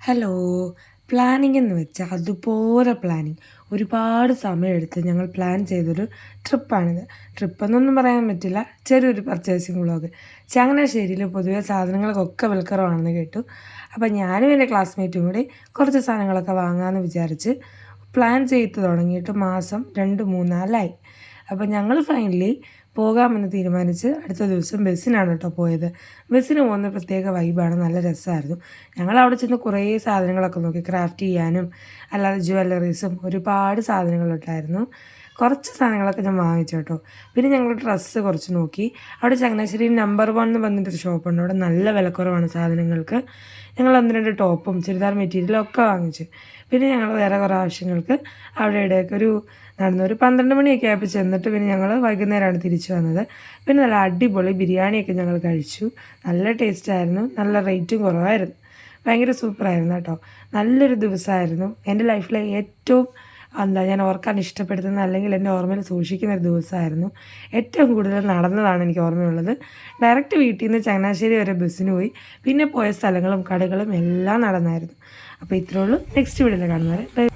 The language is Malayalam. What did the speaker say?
ഹലോ പ്ലാനിങ് എന്ന് വെച്ചാൽ അതുപോലെ പ്ലാനിങ് ഒരുപാട് സമയമെടുത്ത് ഞങ്ങൾ പ്ലാൻ ചെയ്തൊരു ട്രിപ്പാണിത് ട്രിപ്പെന്നൊന്നും പറയാൻ പറ്റില്ല. ചെറിയൊരു പർച്ചേസിങ് വ്ളോഗ് ചങ്ങനാശ്ശേരിയിൽ പൊതുവെ സാധനങ്ങൾക്കൊക്കെ വിൽക്കറവാണെന്ന് കേട്ടു. അപ്പം ഞാനും എന്റെ ക്ലാസ്മേറ്റും കൂടി കുറച്ച് സാധനങ്ങളൊക്കെ വാങ്ങാമെന്ന് വിചാരിച്ച് പ്ലാൻ ചെയ്ത് തുടങ്ങിയിട്ട് മാസം രണ്ട് മൂന്നാലായി. അപ്പം ഞങ്ങൾ ഫൈനലി പോകാമെന്ന് തീരുമാനിച്ച് അടുത്ത ദിവസം ബസ്സിനാണ് കേട്ടോ പോയത്. ബസ്സിന് പോകുന്ന പ്രത്യേക വൈബാണ് നല്ല രസമായിരുന്നു ഞങ്ങൾ അവിടെ ചെന്ന് കുറേ സാധനങ്ങളൊക്കെ നോക്കി ക്രാഫ്റ്റ് ചെയ്യാനും അല്ലാതെ ജ്വല്ലറീസും ഒരുപാട് സാധനങ്ങളുണ്ടായിരുന്നു കുറച്ച് സാധനങ്ങളൊക്കെ ഞാൻ വാങ്ങിച്ചു കേട്ടോ. പിന്നെ ഞങ്ങൾ ഡ്രസ്സ് കുറച്ച് നോക്കി. അവിടെ ചങ്ങനാശ്ശേരി നമ്പർ വൺ എന്ന് പറഞ്ഞിട്ടൊരു ഷോപ്പുണ്ട് അവിടെ നല്ല വിലക്കുറവാണ് സാധനങ്ങൾക്ക്. ഞങ്ങൾ ഒന്ന് രണ്ട് ടോപ്പും ചുരിദാർ മെറ്റീരിയലും ഒക്കെ വാങ്ങിച്ചു. പിന്നെ ഞങ്ങൾ വേറെ കുറേ ആവശ്യങ്ങൾക്ക് അവിടെ ഇടയ്ക്ക് ഒരു നടന്നു ഒരു പന്ത്രണ്ട് മണിയൊക്കെ ആയപ്പോൾ ചെന്നിട്ട് പിന്നെ ഞങ്ങൾ വൈകുന്നേരമാണ് തിരിച്ചു വന്നത്. പിന്നെ നല്ല അടിപൊളി ബിരിയാണിയൊക്കെ ഞങ്ങൾ കഴിച്ചു. നല്ല ടേസ്റ്റായിരുന്നു നല്ല റേറ്റും കുറവായിരുന്നു. ഭയങ്കര സൂപ്പറായിരുന്നു കേട്ടോ. നല്ലൊരു ദിവസമായിരുന്നു എന്റെ ലൈഫിലെ ഏറ്റവും എന്താ ഞാൻ ഓർക്കാൻ ഇഷ്ടപ്പെടുത്തുന്ന അല്ലെങ്കിൽ എന്റെ ഓർമ്മയിൽ സൂക്ഷിക്കുന്ന ഒരു ദിവസമായിരുന്നു. ഏറ്റവും കൂടുതൽ നടന്നതാണ് എനിക്ക് ഓർമ്മയുള്ളത്. ഡയറക്റ്റ് വീട്ടിൽ നിന്ന് ചങ്ങനാശ്ശേരി വരെ ബസ്സിന് പോയി. പിന്നെ പോയ സ്ഥലങ്ങളും കടകളും എല്ലാം നടന്നായിരുന്നു. അപ്പോൾ ഇത്രയേ ഉള്ളൂ. നെക്സ്റ്റ് വീഡിയോയിൽ കാണുന്നവരെ